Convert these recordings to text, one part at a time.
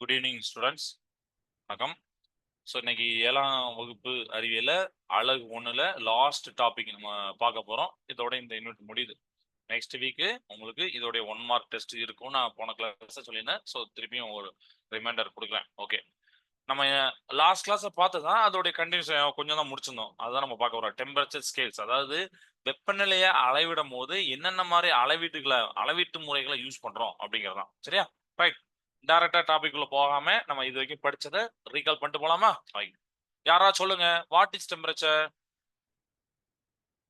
Good evening students வணக்கம். So இன்னைக்கு ஏழாம் வகுப்பு அறிவியல அழகு ஒன்றில் லாஸ்ட் டாபிக் நம்ம பார்க்க போகிறோம் இதோட இந்த யூனிட் முடியுது நெக்ஸ்ட் வீக்கு உங்களுக்கு இதோடைய ஒன் மார்க் டெஸ்ட் இருக்கும் நான் போன கிளாஸ் சொல்லியிருந்தேன். ஸோ திருப்பியும் ஒரு ரிமைண்டர் கொடுக்குறேன். ஓகே நம்ம லாஸ்ட் கிளாஸை பார்த்து தான் அதோடைய கண்டினியூஸ் கொஞ்சம் தான் முடிச்சிருந்தோம். அதுதான் நம்ம பார்க்க போகிறோம் டெம்பரேச்சர் ஸ்கேல்ஸ் அதாவது வெப்பநிலையை அளவிடும் போது என்னென்ன மாதிரி அளவீட்டுகளை அளவீட்டு முறைகளை யூஸ் பண்ணுறோம் அப்படிங்கிறதான் சரியா? ரைட் டைரக்டா டாபிக் உள்ள போகாம நம்ம இது வரைக்கும் படிச்சதை ரீகால் பண்ணிட்டு போலாமா? ரைட் யாரா சொல்லுங்க. வாட் இஸ் டெம்பரேச்சர்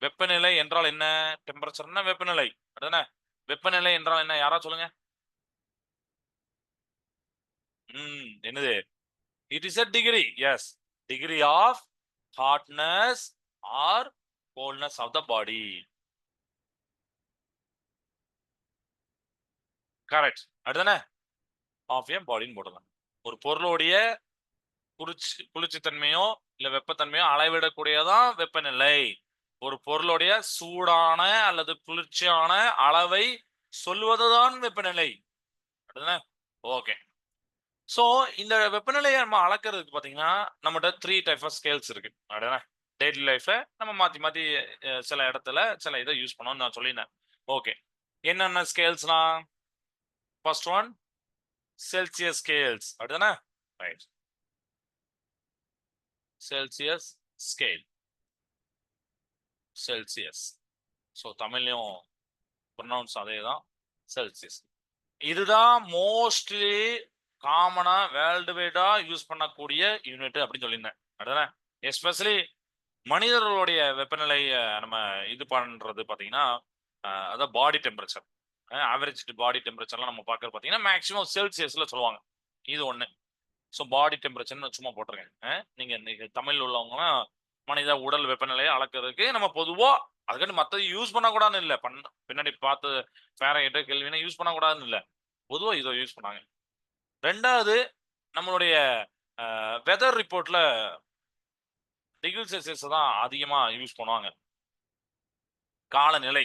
வெப்பநிலை என்றால் என்ன? டெம்பரேச்சர்னா வெப்பநிலை. அதுதானே வெப்பநிலை என்றால் என்ன? யாரா சொல்லுங்க. ம் என்னது? It is a degree is degree of hotness or coldness of the body correct அடுத்தானே of a பாடின்னு போடலாம் ஒரு பொருளுடைய குளிர்ச்சி குளிர்ச்சித்தன்மையோ இல்லை வெப்பத்தன்மையோ அளவிடக்கூடியதான் வெப்பநிலை. ஒரு பொருளுடைய சூடான அல்லது குளிர்ச்சியான அளவை சொல்வதுதான் வெப்பநிலை. ஓகே ஸோ இந்த வெப்பநிலையை நம்ம அளக்கிறதுக்கு பார்த்தீங்கன்னா நம்மகிட்ட த்ரீ டைப் ஆஃப் ஸ்கேல்ஸ் இருக்கு. அப்படின்னா டெய்லி லைஃப்பை நம்ம மாற்றி மாற்றி சில இடத்துல சில இதை யூஸ் பண்ணோம்னு நான் சொல்லியிருந்தேன். ஓகே என்னென்ன ஸ்கேல்ஸ்லாம் ஃபர்ஸ்ட் ஒன் செல்சியஸ் ஸ்கேல்ஸ் அப்படிதானே? Right Celsius scale Celsius so தமிழ்லையும் ப்ரொனவுன்ஸ் அதே தான் செல்சியஸ் இதுதான் மோஸ்ட்லி காமனாக வேர்ல்டு வைடாக யூஸ் பண்ணக்கூடிய யூனிட் அப்படின்னு சொல்லியிருந்தேன். அப்படிதானே? எஸ்பெஷலி மனிதர்களுடைய வெப்பநிலையை நம்ம இது பண்ணுறது பார்த்தீங்கன்னா அதான் பாடி டெம்பரேச்சர் ஆவரேஜ் பாடி டெம்பரேச்சர்லாம் நம்ம பார்க்கறது பார்த்தீங்கன்னா மேக்ஸிமம் செல்சியஸில் சொல்லுவாங்க. இது ஒன்று ஸோ பாடி டெம்பரேச்சர்னு சும்மா போட்டிருக்கேன். நீங்கள் இன்னைக்கு தமிழ் உள்ளவங்கலாம் மனித உடல் வெப்பநிலையை அளக்கிறதுக்கு நம்ம பொதுவாக அதுக்காண்டி மற்றது யூஸ் பண்ணக்கூடாதுன்னு இல்லை. பண்ண பின்னாடி பார்த்து ஃபேரகிட்ட கேள்வினா யூஸ் பண்ணக்கூடாதுன்னு இல்லை. பொதுவாக இதை யூஸ் பண்ணாங்க. ரெண்டாவது நம்மளுடைய வெதர் ரிப்போர்ட்ல டிகிரி செல்சியஸ் தான் அதிகமாக யூஸ் பண்ணுவாங்க. காலநிலை.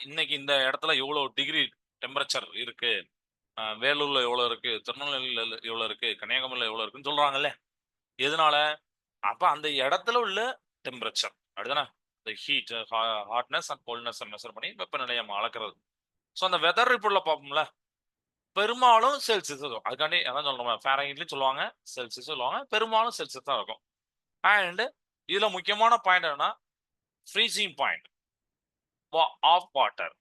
இன்னைக்கு இந்த இடத்துல எவ்வளோ டிகிரி டெம்பரேச்சர் இருக்கு? வேலூர்ல எவ்வளோ இருக்கு? திருநெல்வேலியில் எவ்வளோ இருக்கு? கன்னியாகுமரியில் எவ்வளோ இருக்குன்னு சொல்றாங்கல்ல. எதனால? அப்ப அந்த இடத்துல உள்ள டெம்பரேச்சர் அப்படிதானே? இந்த heat hotness and coldness measure பண்ணி வெப்பநிலையை நம்ம அளக்கிறது. ஸோ அந்த வெதர் ரிப்போர்ட்ல பார்ப்போம்ல. பெரும்பாலும் செல்சியஸ் இருக்கும் அதுக்காண்டி அதான் சொல்றோம் ஃபேரஹீட்லையும் சொல்லுவாங்க. செல்சியஸ் சொல்லுவாங்க. பெரும்பாலும் செல்சியஸ் தான் இருக்கும். அண்ட் இதுல முக்கியமான பாயிண்ட் என்னன்னா ஃப்ரீசிங் பாயிண்ட் ஆஃப் வாட்டர்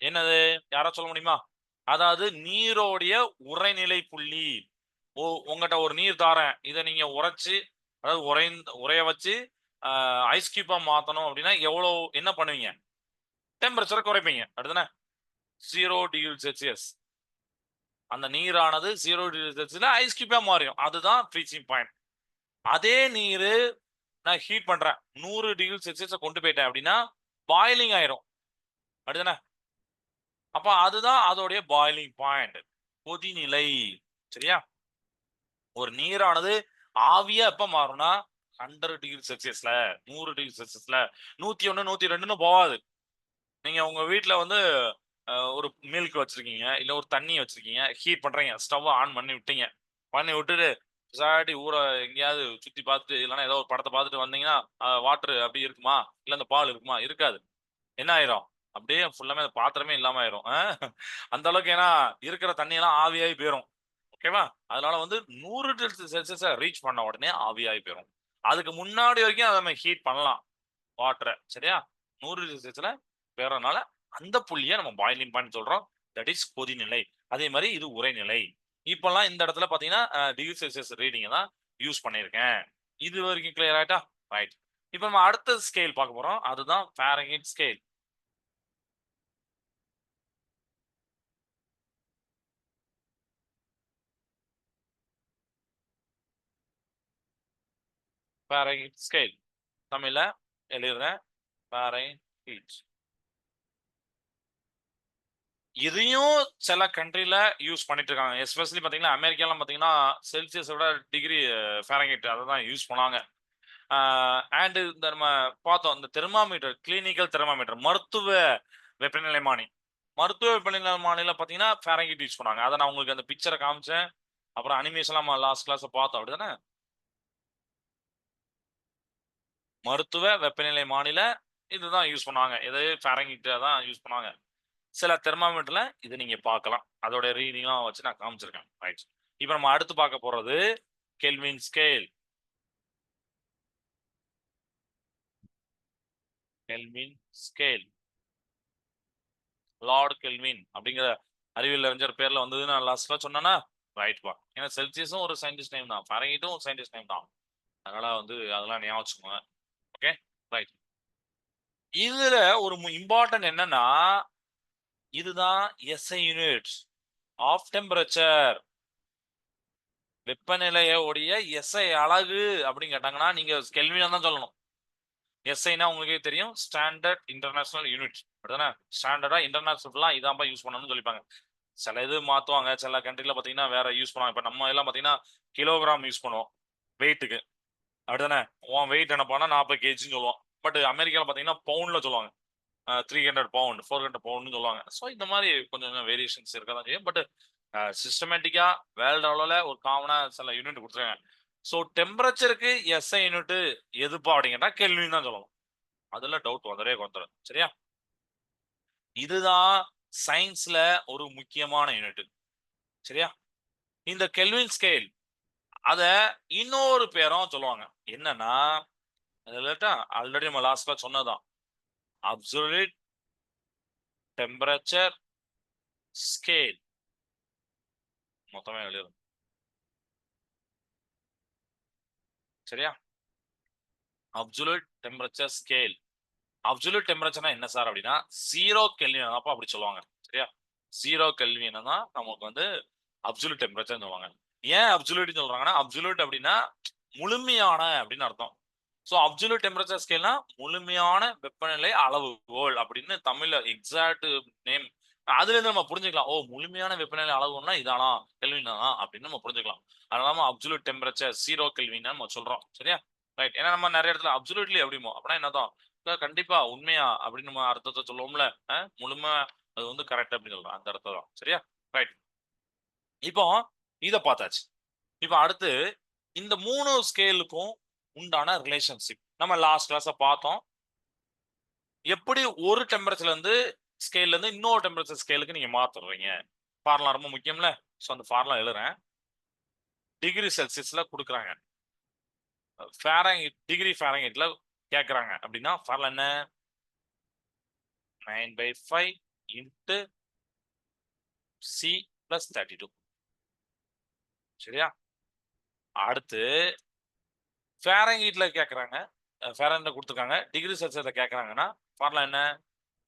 என்னது? யாரா சொல்ல முடியுமா? அதாவது நீரோடைய உரைநிலை புள்ளி. ஓ உங்ககிட்ட ஒரு நீர் தாரேன். இதை நீங்க உரைச்சு அதாவது உரை உரைய வச்சு ஐஸ் கியூப்பா மாத்தணும் அப்படின்னா எவ்வளோ என்ன பண்ணுவீங்க? டெம்பரேச்சரை குறைப்பீங்க. அடுத்தானே ஜீரோ டிகிரி செல்சியஸ் அந்த நீரானது ஜீரோ டிகிரி செல்சியஸ்ல ஐஸ் கியூப்பா மாறியும் அதுதான் ஃப்ரீசிங் பாயிண்ட் அதே நீர் நான் ஹீட் பண்றேன். நூறு டிகிரி செல்சியஸை கொண்டு போயிட்டேன் அப்படின்னா பாயிலிங் ஆயிரும். அப்படிதானே? அப்ப அதுதான் அதோடைய பாயிலிங் பாயிண்ட் கொதிநிலை. சரியா? ஒரு நீரானது ஆவியா எப்ப மாறும்னா ஹண்ட்ரட் டிகிரி செல்சியஸ்ல நூறு டிகிரி செல்சியஸ்ல நூத்தி ஒண்ணு நூத்தி ரெண்டுன்னு போகாது. நீங்க உங்க வீட்டுல வந்து ஒரு மில்க் வச்சிருக்கீங்க இல்ல ஒரு தண்ணி வச்சிருக்கீங்க ஹீட் பண்றீங்க ஸ்டவ் ஆன் பண்ணி விட்டீங்க. பண்ணி விட்டுட்டு விசாடி ஊரை எங்கேயாவது சுத்தி பார்த்துட்டு இல்லைன்னா ஏதோ ஒரு படத்தை பார்த்துட்டு வந்தீங்கன்னா வாட்டர் அப்படி இருக்குமா? இல்லை அந்த பால் இருக்குமா? இருக்காது. என்ன ஆயிரும்? அப்படியே ஃபுல்லாமே அந்த பாத்திரமே இல்லாம ஆயிரும். அந்த அளவுக்கு ஏன்னா இருக்கிற தண்ணியெல்லாம் ஆவியாகி போயிடும் ஓகேவா அதனால வந்து நூறு செல்சியஸை ரீச் பண்ண உடனே ஆவியாகி போயிடும் அதுக்கு முன்னாடி வரைக்கும் அதை நம்ம ஹீட் பண்ணலாம். வாட்டரை சரியா? நூறு செல்சியஸில் போயிடுறதுனால அந்த புள்ளியை நம்ம பாயிலிங் பாயிண்ட் சொல்றோம். தட் இஸ் கொதிநிலை. அதே மாதிரி இது உரைநிலை இப்பெல்லாம் இந்த இடத்துல பாத்தீங்கன்னா டிகிரி செல்சியஸ் ரீடிங் தான் யூஸ் பண்ணியிருக்கேன். இது வரைக்கும் கிளியர் ஆயிட்டா? ரைட் இப்போ நம்ம அடுத்த ஸ்கேல் பார்க்க போறோம். அதுதான் ஃபேரஹீட் ஸ்கேல் ஃபேரஹீட் ஸ்கேல் தமிழ்ல எழுதுறேன். ஃபேரஹீட் இதையும் சில கண்ட்ரில யூஸ் பண்ணிட்டு இருக்காங்க எஸ்பெஷலி பாத்தீங்கன்னா அமெரிக்காலாம் பாத்தீங்கன்னா செல்சியஸோட டிகிரி ஃபேரங்கேட் அதை தான் யூஸ் பண்ணாங்க. அண்ட் இந்த நம்ம பார்த்தோம் இந்த தெர்மாமீட்டர் கிளினிக்கல் தெர்மாமீட்டர் மருத்துவ வெப்பநிலைமானி மருத்துவ வெப்பநிலை மாநில பார்த்தீங்கன்னா ஃபேரங்கிட் யூஸ் பண்ணாங்க. அதை நான் உங்களுக்கு அந்த பிக்சரை காமிச்சேன். அப்புறம் அனிமேஷன்லாம் நம்ம லாஸ்ட் கிளாஸ் பார்த்தோம். அப்படிதானே? மருத்துவ வெப்பநிலை மாநில இதுதான் யூஸ் பண்ணுவாங்க இது ஃபேரங்கிட்ட தான் யூஸ் பண்ணுவாங்க சில தெர்மாமீட்டர்ல இது நீங்க பார்க்கலாம். அதோட ரீடிங்லாம் வச்சு நான் காமிச்சிருக்கேன். ரைட் இப்போ நம்ம அடுத்து பார்க்க போறது Kelvin scale Kelvin scale Lord Kelvin அப்படிங்கிற அறிவியல் அறிஞர் பேர்ல வந்தது நான் லாஸ்ட்ல சொன்னேன்னா ரைட் பா ஏன்னா செல்சியஸும் ஒரு சயின்டிஸ்ட் நேம் தான். பரங்கிட்டும் ஒரு சயின்டிஸ்ட் நேம் தான். அதனால வந்து அதெல்லாம் ஞாபகம் வச்சுக்கோங்க. ஓகே ரைட் இதுல ஒரு இம்பார்ட்டன்ட் என்னன்னா இதுதான் எஸ்ஐ யூனிட் ஆஃப் டெம்பரேச்சர் வெப்பநிலையோடைய எஸ்ஐ அழகு அப்படின்னு கேட்டாங்கன்னா நீங்க கெல்வினா தான் சொல்லணும் எஸ்ஐனா உங்களுக்கே தெரியும் ஸ்டாண்டர்ட் இன்டர்நேஷனல் யூனிட் அப்படிதானே ஸ்டாண்டர்டா இன்டர்நேஷனல்லாம் இதான்பா யூஸ் பண்ணணும்னு சொல்லிப்பாங்க. சில இது மாத்துவாங்க. சில கண்ட்ரில பாத்தீங்கன்னா வேற யூஸ் பண்ணுவாங்க. இப்ப நம்ம எல்லாம் பாத்தீங்கன்னா கிலோகிராம் யூஸ் பண்ணுவோம் வெயிட்டுக்கு அப்படிதானே உன் வெயிட் என்ன பண்ணா நாற்பது கேஜின்னு சொல்லுவோம். பட் அமெரிக்கால பாத்தீங்கன்னா பவுண்ட்ல சொல்லுவாங்க. Three hundred pound four hundred பவுண்ட்னு சொல்லுவாங்க. ஸோ இந்த மாதிரி கொஞ்சம் கொஞ்சம் வேரியேஷன்ஸ் இருக்க தான் செய்யும் பட் சிஸ்டமேட்டிக்காக வேர்ல்டு அளவில் ஒரு காமனாக சில யூனிட் கொடுத்துருக்காங்க. ஸோ டெம்பரேச்சருக்கு எஸ்ஐ யூனிட் எதுப்பா அப்படிங்கன்னா கெல்வின் தான் சொல்லணும். அதில் டவுட் வந்துடவே வந்துடும் சரியா? இதுதான் சயின்ஸ்ல ஒரு முக்கியமான யூனிட் சரியா? இந்த கெல்வின் ஸ்கேல் அத இன்னொரு பேரும் சொல்லுவாங்க. என்னன்னா ஆல்ரெடி நம்ம லாஸ்ட்ல சொன்னதான் அப்சல்யூட் டெம்பரேச்சர் ஸ்கேல் மொத்தமே எழுதும் சரியா? அப்சல்யூட் டெம்பரேச்சர் ஸ்கேல் அப்சல்யூட் டெம்பரேச்சர்னா என்ன சார் அப்படின்னா ஜீரோ கெல்வின் அப்போ அப்படி சொல்லுவாங்க. சரியா? ஜீரோ கெல்வின் தான் நமக்கு வந்து அப்சல்யூட் டெம்பரேச்சர் சொல்லுவாங்க. ஏன் அப்சல்யூட் சொல்றாங்கன்னா அப்சல்யூட் அப்படின்னா முழுமையான அப்படின்னு அர்த்தம். ஸோ அப்சல்யூட் டெம்பரேச்சர் ஸ்கேல்னா முழுமையான வெப்பநிலை அளவுகோல் அப்படின்னு தமிழ்ல எக்ஸாக்ட் நேம் அதுல இருந்து நம்ம புரிஞ்சுக்கலாம். ஓ முழுமையான வெப்பநிலை அளவுன்னா இதானா? கெல்வின் தானா அப்படின்னு நம்ம புரிஞ்சுக்கலாம். அதனால அப்சல்யூட் டெம்பரேச்சர் சீரோ கெல்வின் நம்ம சொல்றோம். சரியா? ரைட் ஏன்னா நம்ம நிறைய இடத்துல அப்சல்யூட்லி அப்படிமோ அப்படின்னா என்னதான்? கண்டிப்பா உண்மையா அப்படின்னு நம்ம அர்த்தத்தை சொல்லுவோம்ல. முழுமை அது வந்து கரெக்ட் அப்படின்னு சொல்றோம் அந்த அர்த்தம் தான். சரியா? ரைட் இப்போ இதை பார்த்தாச்சு. இப்போ அடுத்து இந்த மூணு ஸ்கேலுக்கும் உண்டான ரிலேஷன்ஷிப் நம்ம லாஸ்ட் கிளாஸ பார்த்தோம். எப்படி ஒரு டெம்பரேச்சர்ல இருந்து ஸ்கேல்ல இருந்து இன்னொரு டெம்பரேச்சர் ஸ்கேலுக்கு நீங்க மாத்துறீங்க? ஃபார்முலா ரொம்ப முக்கியம்ல. ஸோ அந்த ஃபார்முலா எழுதுறேன். டிகிரி செல்சியஸ்ல கொடுக்குறாங்க. ஃபேரங்கிட் டிகிரி ஃபேரங்கிட்ல கேட்குறாங்க அப்படின்னா ஃபார்முலா என்ன? Nine by five into C plus thirty two சரியா? அடுத்து ஃபேரங்கீட்டில் கேட்குறாங்க ஃபேரன்ல கொடுத்துருக்காங்க. டிகிரி செல்சியஸில் கேட்குறாங்கன்னா ஃபார்முலா என்ன?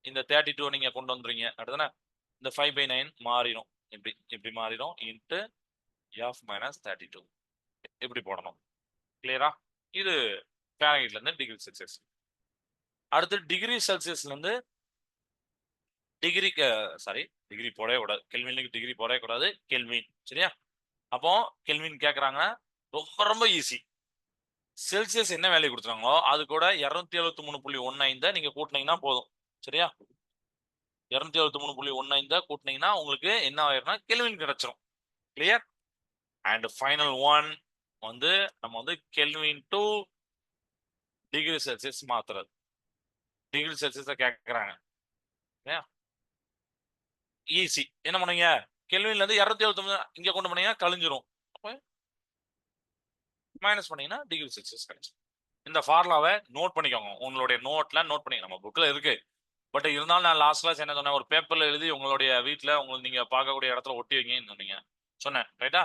இந்த தேர்ட்டி டூ நீங்கள் கொண்டு வந்துடுறீங்க அடுத்தன இந்த ஃபைவ் பை நைன் மாறிடும் இப்படி இப்படி மாறிடும் into F minus thirty two இப்படி போடணும். கிளியரா இது ஃபேரங்கீட்லேருந்து டிகிரி செல்சியஸ் அடுத்து டிகிரி செல்சியஸ்லேருந்து டிகிரிக்கு சாரி டிகிரி போடவே கூடாது. கெல்வின்லுக்கு டிகிரி போடவே கூடாது. கெல்வின் சரியா? அப்போ கெல்வின் கேட்குறாங்க ரொம்ப ரொம்ப ஈஸி செல்சியஸ் என்ன வேல்யூ கொடுத்துறாங்களோ அது கூட இரநூத்தி எழுபத்தி மூணு புள்ளி ஒன்னு ஐந்தை நீங்கள் கூட்டினீங்கன்னா போதும். சரியா? இரநூத்தி எழுபத்தி மூணு புள்ளி ஒன்னு ஐந்த கூட்டினீங்கன்னா உங்களுக்கு என்ன ஆயிரும்னா கெல்வின் கிடைச்சிரும். கிளியர் அண்ட் ஃபைனல் ஒன் வந்து நம்ம வந்து கெல்வின் டு டிகிரி செல்சியஸ் மாத்துறது. டிகிரி செல்சியஸை கேட்குறாங்க ஈஸி என்ன பண்ணுங்க கெல்வின்ல இருந்து இரநூத்தி எழுபத்தி இங்கே கொண்டு போனீங்கன்னா கழிஞ்சிரும். மைனஸ் பண்ணீங்கன்னா டிகிரி செல்சியஸ் கிடைச்சிடும் இந்த ஃபார்முலாவை நோட் பண்ணிக்கோங்க. உங்களுடைய நோட்ல நோட் பண்ணிக்க நம்ம புக்கில் இருக்கு. பட் இருந்தாலும் நான் லாஸ்ட் கிளாஸ் என்ன சொன்னேன்? ஒரு பேப்பர்ல எழுதி உங்களுடைய வீட்டில் உங்களுக்கு நீங்க பார்க்கக்கூடிய இடத்துல ஒட்டி வைங்கன்னு சொன்னீங்க. சொன்னேன். ரைட்டா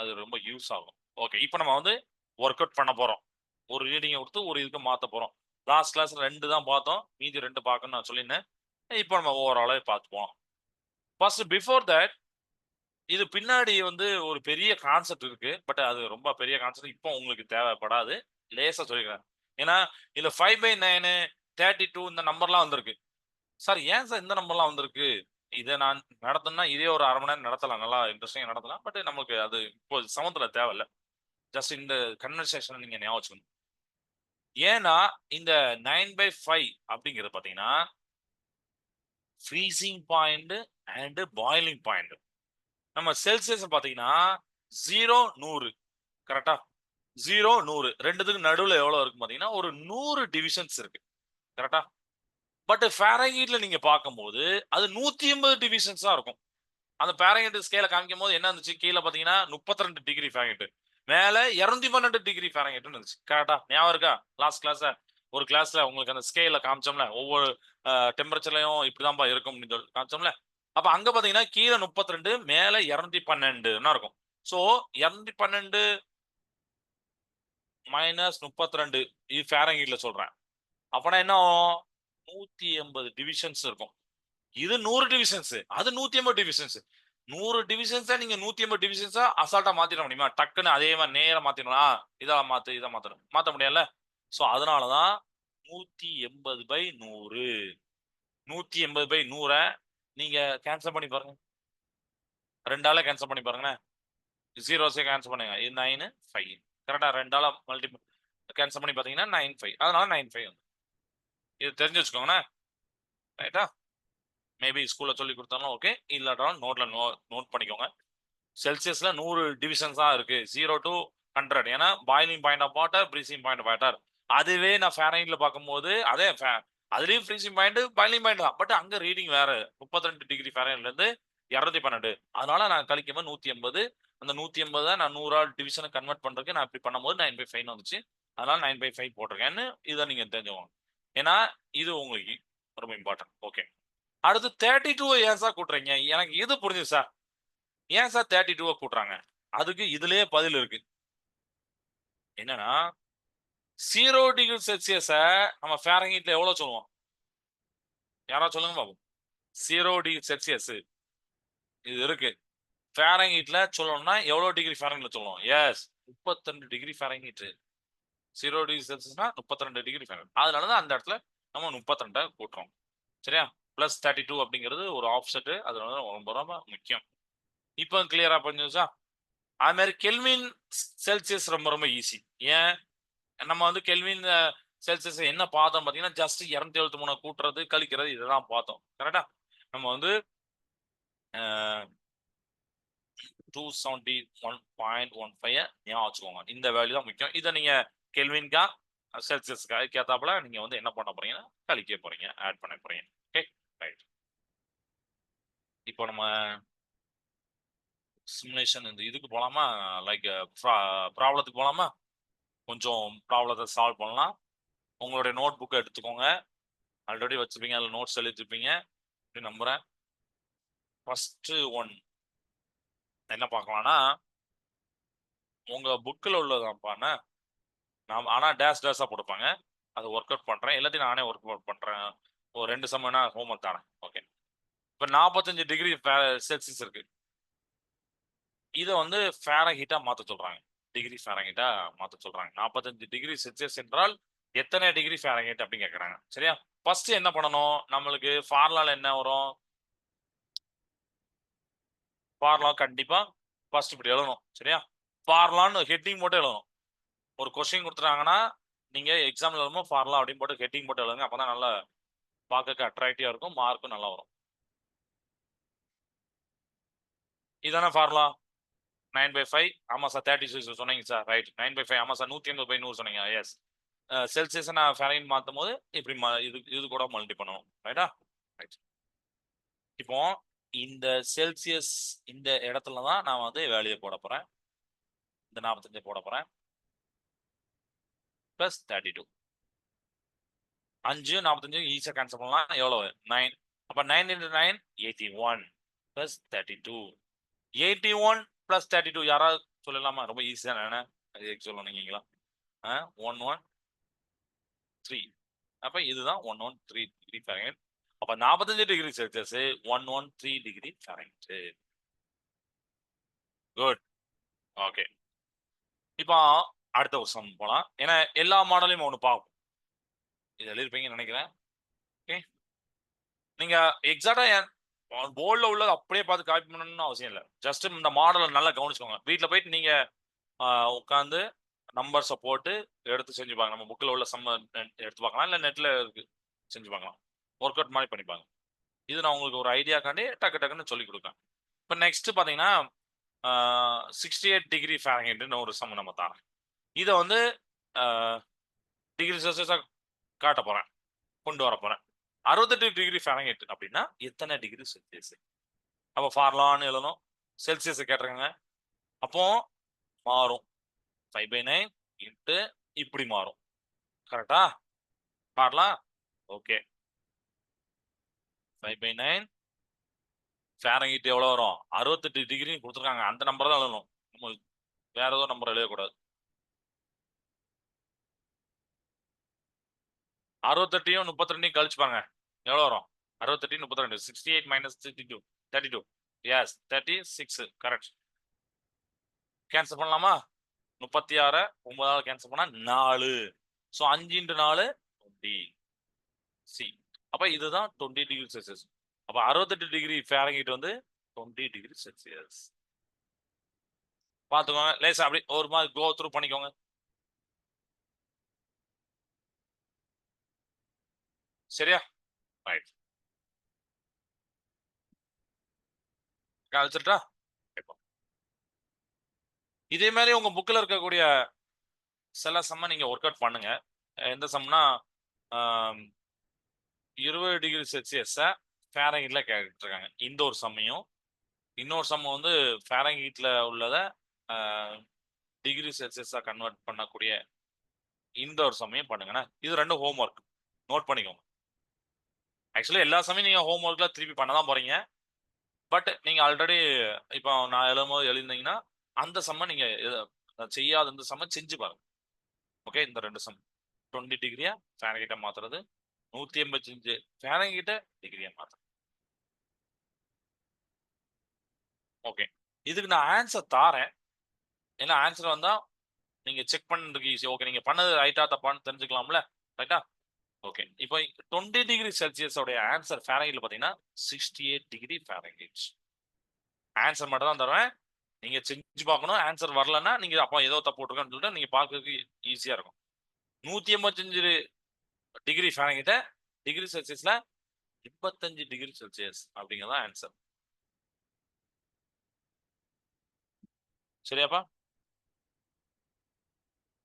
அது ரொம்ப யூஸ் ஆகும். ஓகே இப்போ நம்ம வந்து ஒர்க் அவுட் பண்ண போறோம். ஒரு ரீடிங்கை கொடுத்து ஒரு இதுக்கு மாற்ற போறோம். லாஸ்ட் கிளாஸ் ரெண்டு தான் பார்த்தோம். மீதி ரெண்டு பார்க்கணும்னு நான் சொல்லியிருந்தேன். இப்போ நம்ம ஓவராலே பார்த்துப்போம். ஃபர்ஸ்ட் பிஃபோர் தட் இது பின்னாடி வந்து ஒரு பெரிய கான்செப்ட் இருக்கு. பட் அது ரொம்ப பெரிய கான்செப்ட் இப்போ உங்களுக்கு தேவைப்படாது. லேசா சொல்லிக்கிறேன். ஏன்னா இதுல five by nine thirty two இந்த நம்பர்லாம் வந்திருக்கு. சார் ஏன் சார் இந்த நம்பர்லாம் வந்திருக்கு? இதை நான் நடத்தினா இதே ஒரு அரை மணி நேரம் நடத்தலாம். நல்லா இன்ட்ரெஸ்டிங்காக நடத்தலாம். பட் நமக்கு அது இப்போ சமத்துல தேவையில்ல. ஜஸ்ட் இந்த கன்வர்சேஷனை நீங்க ஞாபகம் வச்சுக்கணும். ஏன்னா இந்த நைன் பை ஃபைவ் அப்படிங்கிறது பார்த்தீங்கன்னா freezing point and boiling point நம்ம செல்சியஸ் பாத்தீங்கன்னா ஜீரோ நூறு. கரெக்டா ஜீரோ நூறு. ரெண்டுத்துக்கு நடுவில் எவ்வளோ இருக்கு பார்த்தீங்கன்னா ஒரு நூறு டிவிஷன்ஸ் இருக்கு. கரெக்டா பட் ஃபேரங்கீட்ல நீங்க பார்க்கும்போது அது நூத்தி எண்பது டிவிஷன்ஸ் தான் இருக்கும். அந்த பேரங்கீட் ஸ்கேல காமிக்கும் போது என்ன இருந்துச்சு? கீழே பார்த்தீங்கன்னா முப்பத்தி ரெண்டு டிகிரி ஃபேரங்கீட் மேல இருநூத்தி பன்னெண்டு டிகிரி ஃபேரங்கீட்னு இருந்துச்சு. கரெக்டா ஞாபகம் இருக்கா? லாஸ்ட் கிளாஸ் ஒரு கிளாஸ்ல உங்களுக்கு அந்த ஸ்கேல காமிச்சோம்ல. ஒவ்வொரு டெம்பரேச்சர்லயும் இப்படிதான்ப்பா இருக்கும் அப்படின்னு சொல்லி காமிச்சோம்ல. அப்ப அங்க பாத்தீங்கன்னா கீழே முப்பத்தி ரெண்டு மேல இருநூத்தி பன்னெண்டுன்னா இருக்கும். ஸோ இருநூத்தி பன்னெண்டு மைனஸ் முப்பத்தி ரெண்டு இது ஃபேரங்கீட்ல சொல்றேன். அப்பனா என்ன நூத்தி எண்பது டிவிஷன்ஸ் இருக்கும். இது நூறு டிவிஷன்ஸ் அது நூத்தி எண்பது டிவிஷன்ஸ் நூறு டிவிஷன்ஸா நீங்க நூத்தி எண்பது டிவிஷன்ஸா அசால்ட்டா மாத்திட முடியுமா? டக்குன்னு அதே மாதிரி நேரம் மாத்திடலாம் இதை மாத்து இதை மாத்தணும். மாத்த முடியல சோ அதனாலதான் நூத்தி எண்பது பை நூறு. நூத்தி எண்பது பை நூறை நீங்க கேன்சல் பண்ணி பாருங்க. ரெண்டால கேன்சல் பண்ணி பாருங்களேன். ஜீரோஸே கேன்சல் பண்ணுங்க. இது நைனு ஃபைவ் கரெக்டா ரெண்டால மல்டி கேன்சல் பண்ணி பார்த்தீங்கன்னா நைன் ஃபைவ் அதனால நைன் ஃபைவ் வந்து. இது தெரிஞ்சு வச்சுக்கோங்கண்ணே ரைட்டா மேபி ஸ்கூலில் சொல்லி கொடுத்தாலும் ஓகே இல்லாட்டாலும் நோட்டில் நோ நோட் பண்ணிக்கோங்க. செல்சியஸ்ல நூறு டிவிஷன்ஸ் தான் இருக்கு. ஜீரோ டு ஹண்ட்ரட் ஏன்னா boiling point of water freezing point of water அதுவே நான் ஃபேரனைட்ல பார்க்கும்போது அதே ஃபே அதுலயும் ஃப்ரீசிங் பாயிண்ட் பைலிங் பாயிண்ட் தான். பட் அங்க ரீடிங் வேற. முப்பத்தி ரெண்டு டிகிரி ஃபேரன்ல இருந்து இரநூத்தி பன்னெண்டு. அதனால நான் கழிக்கும் போது நூத்தி எண்பது. அந்த நூத்தி எண்பது நான் நூறா டிவிஷனை கன்வெர்ட் பண்றதுக்கு நான் இப்படி பண்ணும்போது நைன் பை ஃபைவ் வந்துச்சு. அதனால நைன் பை ஃபைவ் போட்டிருக்கேன்னு இதை நீங்க தெரிஞ்சுக்கோங்க. ஏன்னா இது உங்களுக்கு ரொம்ப இம்பார்ட்டன்ட் ஓகே அடுத்து தேர்ட்டி டூ ஏன் சார் கூட்டுறீங்க? எனக்கு இது புரிஞ்சுது சார் ஏன் சார் தேர்ட்டி டூவை கூட்டுறாங்க? அதுக்கு இதுலயே பதில் இருக்கு. என்னன்னா ஜீரோ டிகிரி செல்சியஸை நம்ம ஃபேரங்கீட்ல எவ்வளவு சொல்லுவோம்? யாரா சொல்லுங்க பாபு ஜீரோ டிகிரி செல்சியஸ் இது இருக்கு. ஃபேரங்கீட்ல சொல்லணும்னா எவ்வளவு டிகிரி ஃபேரங்கீட்ல சொல்லுவோம்? எஸ் முப்பத்தி டிகிரி ஃபேரங்கீட் ஜீரோ டிகிரி செல்சியஸ்னா முப்பத்தி ரெண்டு டிகிரி ஃபேரங்கீட் அதனாலதான் அந்த இடத்துல நம்ம முப்பத்தி ரெண்டை கூட்டுறோம். சரியா? பிளஸ் தேர்ட்டி டூ அப்படிங்கிறது ஒரு ஆப்செட் அதனால ரொம்ப ரொம்ப முக்கியம். இப்போ கிளியரா புரிஞ்சுச்சா? அது மாதிரி கெல்வின் செல்சியஸ் ரொம்ப ரொம்ப ஈஸி ஏன்? நம்ம வந்து கெல்வின் செல்சியஸ் என்ன பார்த்தோம் பார்த்தீங்கன்னா ஜஸ்ட் இரநூத்தி எழுபத்தி மூணு கூட்டுறது கழிக்கிறது இதுதான் பார்த்தோம். கரெக்டா நம்ம வந்து two seventy one point one five ஞாபகம் வச்சுக்கோங்க. இந்த வேல்யூ தான் முக்கியம். இதை நீங்க கெல்வின்கா செல்சியஸ்க்கா கேத்தாப்புல நீங்க வந்து என்ன பண்ண போறீங்கன்னா கழிக்க போறீங்க ஆட் பண்ண போறீங்க. ஓகே ரைட் இப்போ நம்ம சிமுலேஷன் இந்த இதுக்கு போகலாமா லைக் ப்ராப்ளத்துக்கு போகலாமா கொஞ்சம் ப்ராப்ளத்தை சால்வ் பண்ணலாம். உங்களுடைய நோட் புக்கை எடுத்துக்கோங்க. ஆல்ரெடி வச்சுருப்பீங்க. அதில் நோட்ஸ் எழுதிருப்பீங்க. அப்படி நம்புகிறேன் ஃபஸ்ட்டு ஒன் என்ன பார்க்கலாம்னா உங்கள் புக்கில் உள்ளதான்ப்பாண்ணே நான் ஆனால் டேஷ் டேஷாக கொடுப்பாங்க அதை ஒர்க் அவுட் பண்ணுறேன் எல்லாத்தையும் நானே ஒர்க் அவுட் பண்ணுறேன் ஒரு ரெண்டு சமயம்னா ஹோம் ஒர்க் தானே. ஓகே இப்போ நாற்பத்தஞ்சு டிகிரி செல்சியஸ் இருக்குது இதை வந்து ஃபேரஹீட்டாக மாற்ற சொல்கிறாங்க டிகிரி ஃபேரஹீட்டா மாற்ற சொல்றாங்க. நாற்பத்தஞ்சு டிகிரி செல்சியஸ் என்றால் எத்தனை டிகிரி ஃபேரஹீட் அப்படின்னு கேட்குறாங்க சரியா? ஃபர்ஸ்ட் என்ன பண்ணணும்? நம்மளுக்கு ஃபார்லால என்ன வரும்? ஃபார்லா கண்டிப்பா ஃபர்ஸ்ட் இப்படி எழுதணும். சரியா? ஃபார்லான்னு ஹெட்டிங் போட்டு எழுதணும். ஒரு கொஸ்டின் கொடுத்துட்டாங்கன்னா நீங்க எக்ஸாம்ல எழுதணும் ஃபார்லா அப்படின்னு போட்டு ஹெட்டிங் போட்டு எழுதுங்க. அப்பதான் நல்லா பார்க்க அட்ராக்டிவா இருக்கும் மார்க்கும் நல்லா வரும். இதானே ஃபார்லா நைன் பை ஃபைவ் ஆமாம் சார் தேர்ட்டி சிக்ஸ் சொன்னீங்க sir right. Nine by five ஆமாம் சார் நூற்றி எண்பது பை நூறு சொன்னீங்க எஸ் செல்சியஸ் நான் ஃபேரைன் மாற்றும் போது இப்படி ம இது இது கூட மல்டி பண்ணணும் ரைட்டா? ரைட். இப்போ இந்த செல்சியஸ் இந்த இடத்துல தான் நான் வந்து வேலையை போட போகிறேன் இந்த நாற்பத்தஞ்சு போட போகிறேன் ப்ளஸ் தேர்ட்டி டூ. அஞ்சு நாற்பத்தஞ்சு ஈஸியாக கேன்சல் பண்ணலாம். எவ்வளோ நைன். அப்போ nine into nine eighty one. Plus thirty two. Eighty one plus thirty two யாராவது சொல்லலாமா? ரொம்ப ஈஸியாக என்ன? சொல்லணும் நீங்களா ஒன் ஒன் த்ரீ அப்போ இதுதான் one one three degree Fahrenheit அப்போ நாற்பத்தஞ்சு degree Celsius one one three degree Fahrenheit good okay இப்போ அடுத்த வருஷம் போகலாம் ஏன்னா எல்லா மாடலையும் ஒன்று பார்ப்போம். இது எழுதிருப்பீங்கன்னு நினைக்கிறேன். ஓகே நீங்கள் எக்ஸாக்டாக போர்டில் உள்ளது அப்படியே பார்த்து காப்பி பண்ணணும்னு அவசியம் இல்லை. ஜஸ்ட் இந்த மாடலை நல்லா கவனிச்சுக்கோங்க. வீட்டில் போயிட்டு நீங்கள் உட்காந்து நம்பர்ஸை போட்டு எடுத்து செஞ்சு பார்க்கலாம். நம்ம புக்கில் உள்ள சம்ம எடுத்து பார்க்கலாம். இல்லை நெட்டில் இருக்கு செஞ்சு பார்க்கலாம். ஒர்க் அவுட் மாதிரி பண்ணிப்பாங்க இது நான் உங்களுக்கு ஒரு ஐடியாக்காண்டி டக்கு டக்குன்னு சொல்லி கொடுக்கேன் இப்போ நெக்ஸ்ட் பார்த்தீங்கன்னா சிக்ஸ்டி எயிட் டிகிரி ஃபேரங்கேட்னு ஒரு சம் நம்ம தரேன். இதை வந்து டிகிரி செல்சியஸாக காட்ட போகிறேன் கொண்டு வர போகிறேன் அறுபத்தெட்டு டிகிரி ஃபேரங்கேட் அப்படின்னா எத்தனை டிகிரி செல்சியஸ் அப்போ ஃபார்லான்னு எழுதணும். செல்சியஸை கேட்டிருக்காங்க. அப்போ மாறும். ஃபைவ் பை நைன் இன்ட்டு இப்படி மாறும். கரெக்டா ஃபார்லா okay five by nine Fahrenheit எவ்வளோ வரும்? அறுபத்தெட்டு டிகிரி கொடுத்துருக்காங்க. அந்த நம்பர் தான் எழுதணும். நம்ம வேற ஏதோ நம்பர் எழுதக்கூடாது. அறுபத்தெட்டையும் முப்பத்தி ரெண்டையும் கழிச்சுப்பாங்க. எவ்வளோ வரும்? அறுபத்தெட்டு முப்பத்தி ரெண்டு sixty eight minus thirty two thirty two yes thirty six correct cancel பண்ணலாமா? முப்பத்தி ஆறு ஒன்பதாவது கேன்சல் பண்ணால் நாலு. ஸோ அஞ்சுண்டு நாலு டுவெண்ட்டி சி அப்போ இதுதான் டுவெண்ட்டி டிகிரி செல்சியஸ் அப்போ அறுபத்தெட்டு டிகிரி ஃபேரங்கிட் வந்து டுவெண்ட்டி டிகிரி செல்சியஸ் பார்த்துக்கோங்க. லேசா அப்படி ஒரு மாதிரி கோ த்ரூ பண்ணிக்கோங்க. சரியா? ரைட் கழிச்சிட்டா இதே மாதிரி உங்க புக்கில் இருக்கக்கூடிய சில சம்ம நீங்க ஒர்க் அவுட் பண்ணுங்க. எந்த சம்னா இருபது டிகிரி செல்சியஸை ஃபேரங்கீட்டில் கேட்டுருக்காங்க இந்த ஒரு சம்மையும் இன்னொரு சம்ம வந்து ஃபேரங்கீட்டில் உள்ளதை டிகிரி செல்சியஸாக கன்வெர்ட் பண்ணக்கூடிய இந்த ஒரு சமயம் பண்ணுங்கண்ணா இது ரெண்டும் ஹோம் ஒர்க் நோட் பண்ணிக்கோங்க. ஆக்சுவலி எல்லா சமயம் நீங்கள் ஹோம் ஒர்க்கில் திருப்பி பண்ண தான் போகிறீங்க பட் நீங்கள் ஆல்ரெடி இப்போ நான் எழுதும்போது எழுதினீங்கன்னா அந்த சம்ம நீங்கள் செய்யாத இந்த சம்ம செஞ்சு பாருங்க. ஓகே இந்த ரெண்டு சம் டுவெண்ட்டி டிகிரியா ஃபேரங்கிட்ட மாற்றுறது நூற்றி எண்பத்தஞ்சு ஃபேரங்கிட்ட டிகிரியா மாற்றுறது ஓகே இதுக்கு நான் ஆன்சர் தாரேன். ஏன்னா ஆன்சர் வந்தால் நீங்கள் செக் பண்ணுறதுக்கு ஈஸி ஓகே நீங்கள் பண்ணது ரைட்டா தப்பான்னு தெரிஞ்சுக்கலாம்ல. ரைட்டா ஓகே இப்போ டுவெண்ட்டி டிகிரி செல்சியஸோடைய ஆன்சர் ஃபேரங்கில் பார்த்தீங்கன்னா sixty eight degree Fahrenheit answer மட்டும் தான் தருவேன். நீங்கள் செஞ்சு பார்க்கணும். ஆன்சர் வரலன்னா நீங்கள் அப்போ ஏதோ தப்பு போட்டிருக்கேன்னு சொல்லிட்டு நீங்கள் பார்க்கறதுக்கு ஈஸியாக இருக்கும். நூற்றி எண்பத்தஞ்சு டிகிரி ஃபேரங்கிட்ட டிகிரி செல்சியஸில் முப்பத்தஞ்சு டிகிரி செல்சியஸ் அப்படிங்கிறதான் ஆன்சர் சரியாப்பா?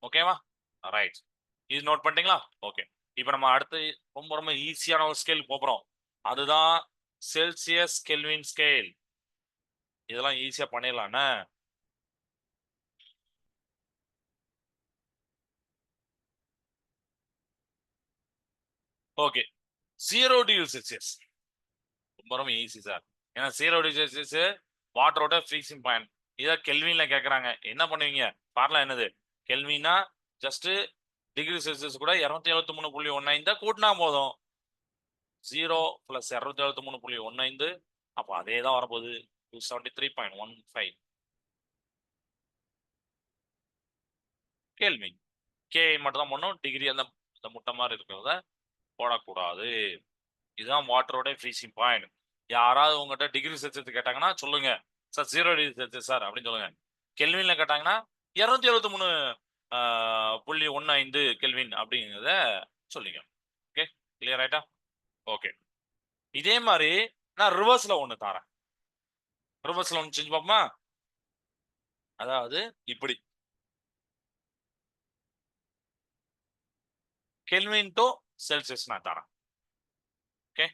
ஓகேவா ரைட் இது நோட் பண்ணிட்டீங்களா? ஓகே இப்போ நம்ம அடுத்து ரொம்ப ரொம்ப ஈஸியான ஒரு ஸ்கேல் போகிறோம் அதுதான் செல்சியஸ் கெல்வின் ஸ்கேல் இதெல்லாம் ஈஸியா பண்ணிடலாம்னா ஓகே ஜீரோ டிகிரி செல்சியஸ் ரொம்ப ரொம்ப ஈஸி சார் ஏன்னா ஜீரோ டிகிரி செல்சியஸ் வாட்டரோட ஃப்ரீசிங் பாயிண்ட் இதை கெல்வின்ல கேட்குறாங்க என்ன பண்ணுவீங்க? பார்லாம் என்னது? கெல்வின்னா ஜஸ்ட் டிகிரி செல்சியஸ் கூட இரநூத்தி எழுபத்தி மூணு புள்ளி ஒன்று ஐந்தா கூட்டினா போதும். ஜீரோ ப்ளஸ் இரநூத்தி எழுபத்தி மூணு புள்ளி ஒன்று ஐந்து அப்போ அதே தான் வரப்போகுது. Two seventy three point one five கேள்வி. கே மட்டும் தான் பண்ணும் டிகிரி அந்த இந்த முட்டை மாதிரி இருக்கிறத போடக்கூடாது. இதுதான் வாட்டரோட ஃப்ரீசிங் பாயிண்ட் யாராவது உங்கள்கிட்ட டிகிரி செல்சியஸ் கேட்டாங்கன்னா சொல்லுங்க. Sir zero degree Celsius sir அப்படின்னு சொல்லுங்க. கெல்வின்ல கேட்டாங்கன்னா இரநூத்தி எழுபத்தி மூணு புள்ளி ஒன்று ஐந்து கெல்வின் அப்படிங்கிறத சொல்லிக்க. ஓகே? கிளியர் ஆயிட்டா? ஓகே. இதே மாதிரி நான் ரிவர்ஸ்ல ஒன்று தரேன். ரிவர்ஸ்ல ஒன்று செஞ்சு பார்ப்போமா? அதாவது இப்படி. கெல்வின் டு செல்சியஸ் நான் தரேன். Okay?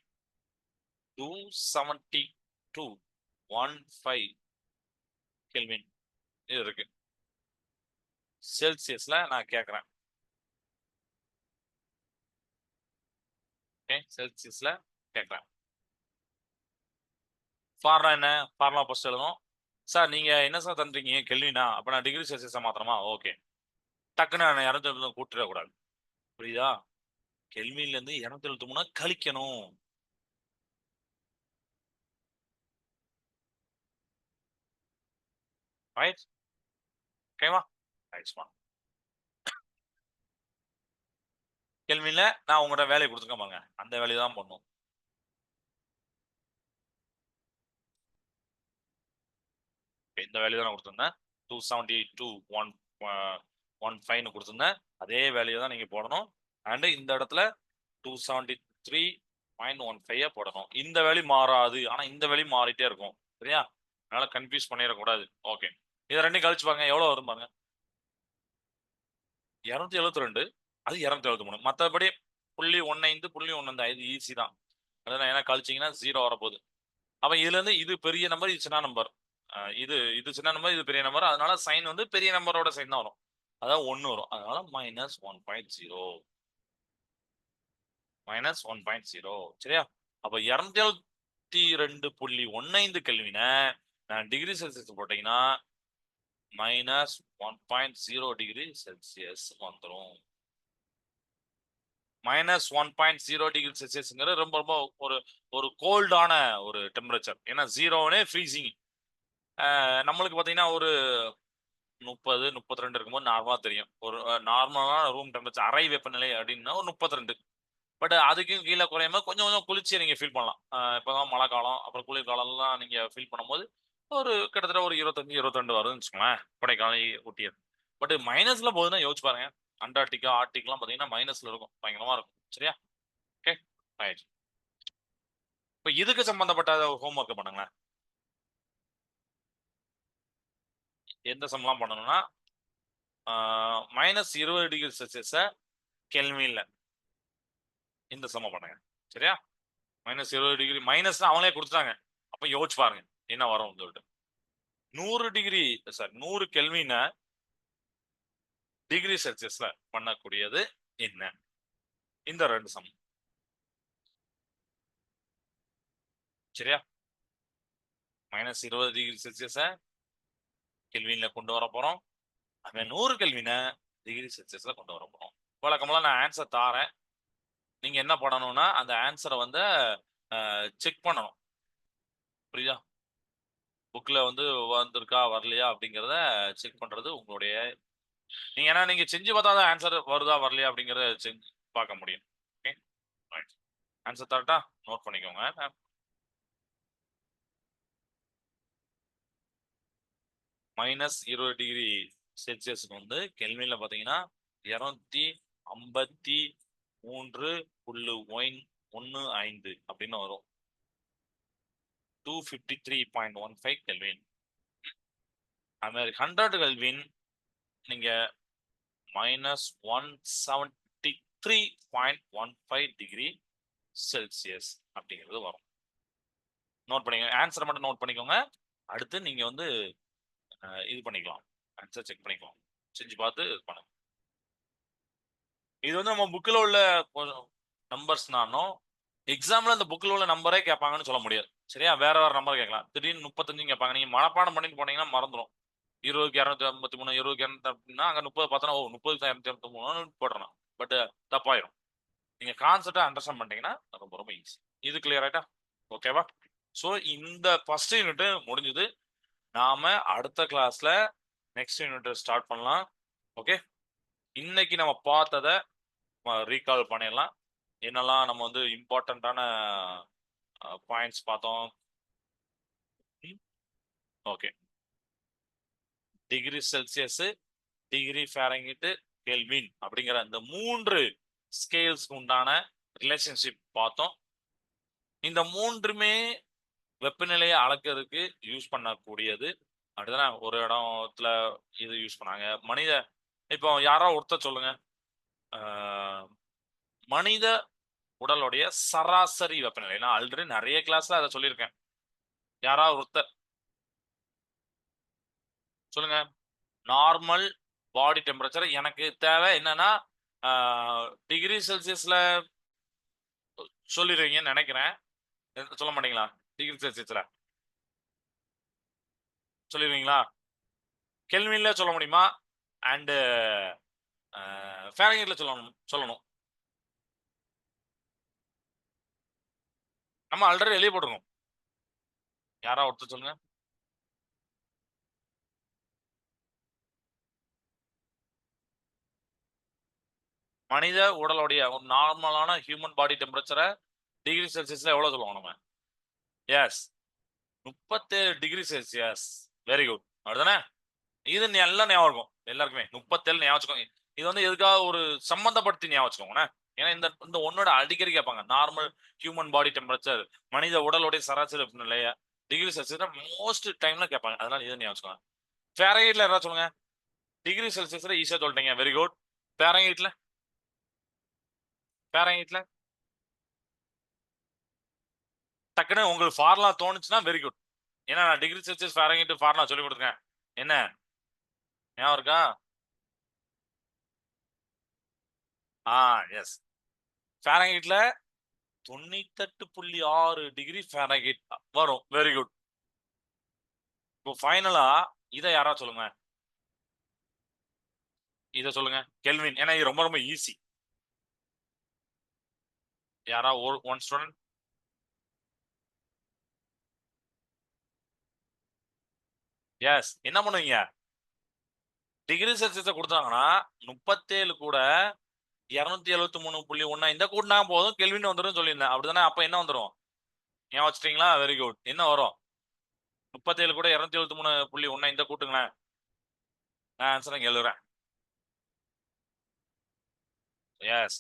Two seventy two one five Kelvin. இது இருக்கு. செல்சியஸ்ல நான் கேட்குறேன் ஓகே செல்சியஸ்ல கேட்குறேன் ஃபார்னா என்ன? ஃபார்முலா ஃபர்ஸ்ட் எழுதும் சார் நீங்க என்ன சார் தந்துருக்கீங்க கெல்வினா அப்ப நான் டிகிரி செல்சியஸை மாத்திரமா ஓகே டக்குன்னு நான் இரநூத்தி எழுபது கூட்டிடக்கூடாது புரியுதா? கெல்வின்ல இருந்து இரநூத்தி எழுபத்தி மூணு கழிக்கணும். ரைட் ஓகேவா ரைட்ஸ்மா கெல்வின்ல நான் உங்கள்கிட்ட வேலையை கொடுத்துருக்கேன் பாருங்க. அந்த வேலையை தான் பண்ணும். இந்த வேலையை தான் நான் கொடுத்துருந்தேன். Two seventy two one one ஃபைவ்னு கொடுத்துருந்தேன். அதே வேலையை தான் நீங்கள் போடணும். அண்டு இந்த இடத்துல two seventy three point one five போடணும். இந்த வேலி மாறாது. ஆனா இந்த வேலையும் மாறிட்டே இருக்கும். சரியா? அதனால கன்ஃபியூஸ் பண்ணிடக்கூடாது. ஓகே இதை ரெண்டையும் கழிச்சு பாருங்க. எவ்வளவு வரும் பாருங்க? இரநூத்தி எழுபத்தி ரெண்டு அது இரநூத்தி எழுபத்தி மூணு. மற்றபடி புள்ளி ஒன்னைந்து புள்ளி ஒன்று ஐந்து ஈஸி தான். அதான் ஏன்னா கழிச்சிங்கன்னா ஜீரோ வரப்போகுது. அப்போ இதுல இருந்து இது பெரிய நம்பர் இது சின்ன நம்பர் இது இது சின்ன நம்பர் இது பெரிய நம்பர் அதனால சைன் வந்து பெரிய நம்பரோட சைன் தான் வரும். அதான் ஒன்று வரும். அதனால minus one point zero minus one point zero சரியா? அப்போ இரநூத்தி எழுபத்தி ரெண்டு புள்ளி ஒன்னைந்து கல்வினை நான் டிகிரி செல்சியஸ் போட்டீங்கன்னா minus one point zero degree Celsius வந்துடும் minus one point zero degree செல்சியஸ்ங்கிறது ரொம்ப ரொம்ப ஒரு ஒரு கோல்டான ஒரு டெம்பரேச்சர் ஏன்னா ஜீரோனே ஃப்ரீசிங் நம்மளுக்கு பார்த்தீங்கன்னா ஒரு முப்பது முப்பத்தி ரெண்டு இருக்கும்போது நார்மலாக தெரியும். ஒரு நார்மலான ரூம் டெம்பரேச்சர் அறை வெப்பநிலை அப்படின்னா ஒரு முப்பத்தி ரெண்டு பட் அதுக்கும் கீழே குறையாம கொஞ்சம் கொஞ்சம் குளிர்ச்சியை நீங்கள் ஃபீல் பண்ணலாம். இப்போ தான் மழை காலம் அப்புறம் குளிர்காலம்லாம் நீங்கள் ஃபீல் பண்ணும்போது ஒரு கிட்டத்தட்ட ஒரு இருபத்தஞ்சு இருபத்திரெண்டு வருதுன்னு வச்சுக்கோங்களேன் கொடைக்கானல் ஊட்டியது பட் மைனஸ்ல போகுதுன்னா யோசிச்சு பாருங்க. அண்டார்டிகா ஆர்டிக்லாம் பார்த்தீங்கன்னா மைனஸ்ல இருக்கும். பயங்கரமா இருக்கும். சரியா? ஓகே ரைட் இப்போ இதுக்கு சம்பந்தப்பட்ட ஹோம்ஒர்க் பண்ணுங்களேன். எந்த சம்லாம் பண்ணணும்னா மைனஸ் இருபது டிகிரி செல்சியஸை கெல்வின்ல இந்த சம பண்ணுங்க. சரியா? மைனஸ் இருபது டிகிரி மைனஸ் அவங்களே கொடுத்துட்டாங்க. அப்போ யோசிச்சு பாருங்க. என்ன வரும் சொல்லிட்டு. நூறு டிகிரி சார் நூறு கெல்வினை டிகிரி செல்சியஸ்ல பண்ணக்கூடியது என்ன? இந்த ரெண்டு சமம் சரியா? மைனஸ் இருபது டிகிரி செல்சியஸ கெல்வின்ல கொண்டு வர போறோம். அவன் நூறு கெல்வினை டிகிரி செல்சியஸ்ல கொண்டு வர போறோம். வழக்கமெல்லாம் நான் ஆன்சர் தாரேன் நீங்க என்ன பண்ணணும்னா அந்த ஆன்சரை வந்து செக் பண்ணணும். புரியுதா? புக்ல வந்து வந்திருக்கா வரலையா அப்படிங்கிறத செக் பண்றது உங்களுடைய நீங்க ஏன்னா நீங்க செஞ்சு பார்த்தா தான் ஆன்சர் வருதா வரலையா அப்படிங்கிறத செஞ்சு பார்க்க முடியும். ஓகே ஆன்சர் தரட்டா நோட் பண்ணிக்கோங்க. மைனஸ் இருபது டிகிரி செல்சியஸ்க்கு வந்து கெல்வின்ல பார்த்தீங்கன்னா இரநூத்தி ஐம்பத்தி மூன்று புள்ளு ஒயின் ஒன்று ஐந்து அப்படின்னு வரும். Two fifty three point one five Kelvin அது மாதிரி ஹண்ட்ரட் கெல்வின் நீங்கள் minus one seventy three point one five degree Celsius அப்படிங்கிறது வரும். நோட் பண்ணிக்கோங்க. ஆன்சரை மட்டும் நோட் பண்ணிக்கோங்க. அடுத்து நீங்கள் வந்து இது பண்ணிக்கலாம். ஆன்சர் செக் பண்ணிக்கலாம். செஞ்சு பார்த்து இது பண்ணுங்க. இது வந்து நம்ம புக்கில் உள்ள நம்பர்ஸ்னாலும் எக்ஸாமில் அந்த புக்கில் உள்ள நம்பரே கேட்பாங்கன்னு சொல்ல முடியாது. சரியா? வேற வேற நம்பர் கேட்கலாம். திடீர்னு முப்பத்தஞ்சு கேட்பாங்க. நீங்க மனப்பாடம் பண்ணிட்டு போனீங்கன்னா மறந்துடும் இருபதுக்கு இரநூத்தி ஐம்பத்தி மூணு இருபதுக்கு இரநூத்தி அப்படின்னா அங்கே முப்பது பார்த்தோன்னா ஓ முப்பதுக்கு இரநூத்தி ஐம்பத்தி மூணு போடுறோம் பட் தப்பாயிரும். நீங்க கான்செப்டை அண்டர்ஸ்டாண்ட் பண்ணிட்டீங்கன்னா ரொம்ப ரொம்ப ஈஸி இது கிளியர் ஆயிட்டா? ஓகேவா ஸோ இந்த ஃபர்ஸ்ட் யூனிட் முடிஞ்சது. நாம அடுத்த கிளாஸ்ல நெக்ஸ்ட் யூனிட் ஸ்டார்ட் பண்ணலாம். ஓகே இன்னைக்கு நம்ம பார்த்ததை ரீகால் பண்ணிடலாம். என்னெல்லாம் நம்ம வந்து இம்பார்ட்டண்ட்டான பாயிண்ட்ஸ் பார்த்தோம். Okay degree Celsius degree ஃபேரங்கிட்டு kelvin அப்படிங்கிற அந்த மூன்று ஸ்கேல்ஸ்க்கு உண்டான ரிலேஷன்ஷிப் பார்த்தோம். இந்த மூன்றுமே வெப்பநிலையை அளக்கிறதுக்கு யூஸ் பண்ணக்கூடியது. அப்படிதானே? ஒரு இடத்துல இது யூஸ் பண்ணாங்க. மனித இப்போ யாரோ ஒருத்தர் சொல்லுங்க. மனித உடலுடைய சராசரி வெப்பநிலை. நான் ஆல்ரெடி நிறைய கிளாஸ்ல அதை சொல்லியிருக்கேன். யாராவது ஒருத்தர். சொல்லுங்க. நார்மல் பாடி டெம்பரேச்சர் எனக்கு தேவை என்னன்னா டிகிரி செல்சியஸ்ல சொல்லிடுவீங்கன்னு நினைக்கிறேன். சொல்ல மாட்டீங்களா? டிகிரி செல்சியஸ்ல சொல்லிடுவீங்களா? கெல்வின்ல சொல்ல முடியுமா? அண்டு ஃபேரங்கிட்ல சொல்லணும் சொல்லணும். நம்ம ஆல்ரெடி எழுதி போட்டிருக்கோம். யாரா ஒருத்தர் சொல்லுங்க. மனித உடலுடைய ஒரு நார்மலான ஹியூமன் பாடி டெம்பரேச்சரை டிகிரி செல்சியஸ்ல எவ்வளவு சொல்லுவோம் நம்ம? எஸ் முப்பத்தேழு டிகிரி செல்சியஸ் வெரி குட் அப்படிதானே இது எல்லாம் ஞாபகம் இருக்கும். எல்லாருக்குமே. முப்பத்தேழு ஞாபகம் வச்சுக்கோங்க. இது வந்து எதுக்காக ஒரு சம்மந்தப்படுத்தி ஞாபகம் வச்சுக்கோங்கண்ணே ஏன்னா இந்த இந்த ஒன்னோட அடிக்கடி கேட்பாங்க நார்மல் ஹியூமன் பாடி டெம்பரேச்சர் மனித உடலுடைய சராசரி வெப்பநிலைய டிகிரி செல்சியஸ் மோஸ்ட் டைம்ல கேட்பாங்க அதனால இதை ஞாபகம் வச்சுக்கோங்க யாராவது சொல்லுங்க? டிகிரி செல்சியஸ்ல ஈஸியா சொல்லிட்டீங்க. வெரி குட் ஃபேரஹீட்ல ஃபேரஹீட்ல டக்குன்னு உங்களுக்கு ஃபார்லா தோணுச்சுன்னா வெரி குட் ஏன்னா நான் டிகிரி செல்சியஸ் ஃபேரஹீட் ஃபார்லா சொல்லி கொடுத்துருக்கேன். என்ன? ஞாபகம் இருக்கா? ஆ எஸ் ஃபேரஹீட்ல தொண்ணூத்தெட்டு புள்ளி ஆறு டிகிரி ஃபேரஹீட் வரும். வெரி குட் இப்போ ஃபைனலா இதை யாரா சொல்லுங்க? இதை சொல்லுங்க. கெல்வின் ஏன்னா இது ரொம்ப ரொம்ப ஈஸி யாரா ஒரு ஒன் ஸ்டூடெண்ட் எஸ் என்ன பண்ணுவீங்க? டிகிரி செல்சியஸை கொடுத்தாங்கன்னா முப்பத்தேழு கூட இரநூத்தி எழுபத்தி மூணு புள்ளி ஒன்னா இந்த கூட்டினா போதும் கெல்வின் வந்துடும் சொல்லியிருந்தேன். அப்படிதானே? அப்ப என்ன வந்துடும் ஏன் வச்சிட்டீங்களா? வெரி குட் என்ன வரும்? முப்பத்தேழு கூட இரநூத்தி எழுபத்தி மூணு புள்ளி ஒன்னா இந்த கூட்டுங்களேன். நான் ஆன்சர் எழுதுறேன் எஸ்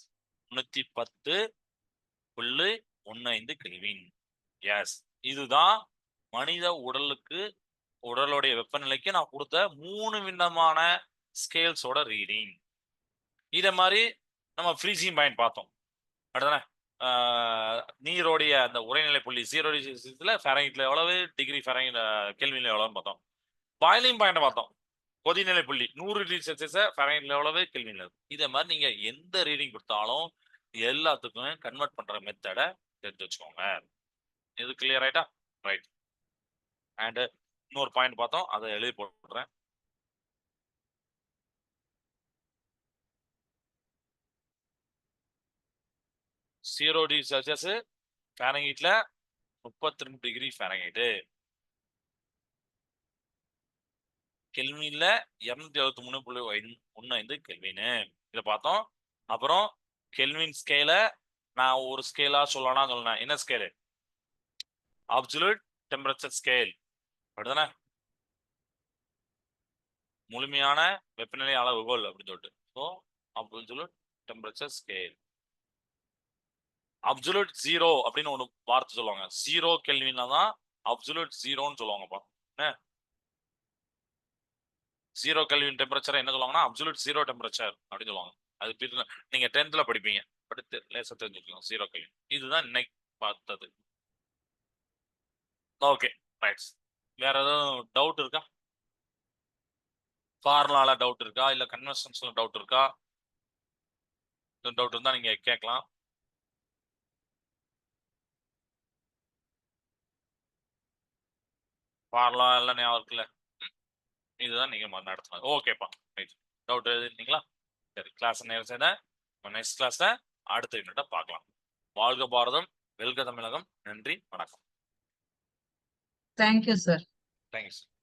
முன்னூத்தி பத்து புள்ளி ஒன்னு ஐந்து கெல்வின். எஸ் இதுதான் மனித உடலுக்கு உடலுடைய வெப்பநிலைக்கு நான் கொடுத்த மூணு விதமான ஸ்கேல்ஸோட ரீடிங் இதை மாதிரி நம்ம ஃப்ரீசிங் பாயிண்ட் பார்த்தோம். அடுத்தானே நீரோடைய அந்த உரைநிலை புள்ளி ஜீரோ டிகிரில ஃபேரங்கிட்ல எவ்வளவு? டிகிரி ஃபேரங்கிட் கேள்வியில் எவ்வளோன்னு பார்த்தோம். பாய்லிங் பாயிண்ட் பார்த்தோம். கொதிநிலை புள்ளி நூறு டிகிரி செல்சியஸை ஃபேரங்கிட்ல எவ்வளவு? கேள்வியில் இதே மாதிரி நீங்கள் எந்த ரீடிங் கொடுத்தாலும் எல்லாத்துக்கும் கன்வெர்ட் பண்ணுற மெத்தடை தெரிஞ்சு வச்சுக்கோங்க. இது கிளியர் ஆயிட்டா? ரைட் அண்டு இன்னொரு பாயிண்ட் பார்த்தோம். அதை எழுதி போட்டுறேன். ஜீரோ டிகிரி செல்சியஸ் ஃபேரங்கீட்ல முப்பத்தி ரெண்டு டிகிரி ஃபேரங்கீட்டு கெல்வின்ல இருநூத்தி எழுபத்தி மூணு புள்ளி ஒன்னு ஐந்து கெல்வின்னு இதை பார்த்தோம். அப்புறம் கெல்வின் ஸ்கேல நான் ஒரு ஸ்கேலா சொல்லலாம் சொல்லணும் என்ன ஸ்கேலு அப்சுலூட் டெம்பரேச்சர் ஸ்கேல் அப்படிதானே முழுமையான வெப்பநிலை அளவுகோல் அப்படின்னு சொல்லிட்டு. So absolute temperature scale absolute zero அப்படின்னு ஒன்று வார்த்தை சொல்லுவாங்க. ஜீரோ கெல்வினா தான் அப்சல்யூட் ஜீரோன்னு சொல்லுவாங்கப்பா. என்ன? ஜீரோ கெல்வின் டெம்பரேச்சர் என்ன சொல்லுவாங்கன்னா அப்சுலூட் ஜீரோ டெம்பரேச்சர் அப்படின்னு சொல்லுவாங்க. அது பின்ன- நீங்க டென்த்ல படிப்பீங்க. படித்து லேசா தெரிஞ்சுக்கலாம். ஜீரோ கல்வி இதுதான் இன்னைக்கு பார்த்தது. ஓகே ரைட்ஸ் வேற எதுவும் டவுட் இருக்கா? ஃபார்முலால டவுட் இருக்கா? இல்ல கன்வென்ஷன்ஸ்ல டவுட் இருக்கா? டவுட் இருந்தா நீங்க கேட்கலாம். ஃபார்முலா எல்லாம் ஞாபகம் இருக்குல்ல? இதுதான் நீங்க நடத்துனது. ஓகேப்பா ரைட் டவுட் எழுதிருந்தீங்களா சரி கிளாஸ் நேரம் செய்த நெக்ஸ்ட் கிளாஸ்ல அடுத்த யூனிட்ட பார்க்கலாம். வாழ்க பாரதம் வெல்க தமிழகம். நன்றி வணக்கம். You, sir. தேங்க்யூ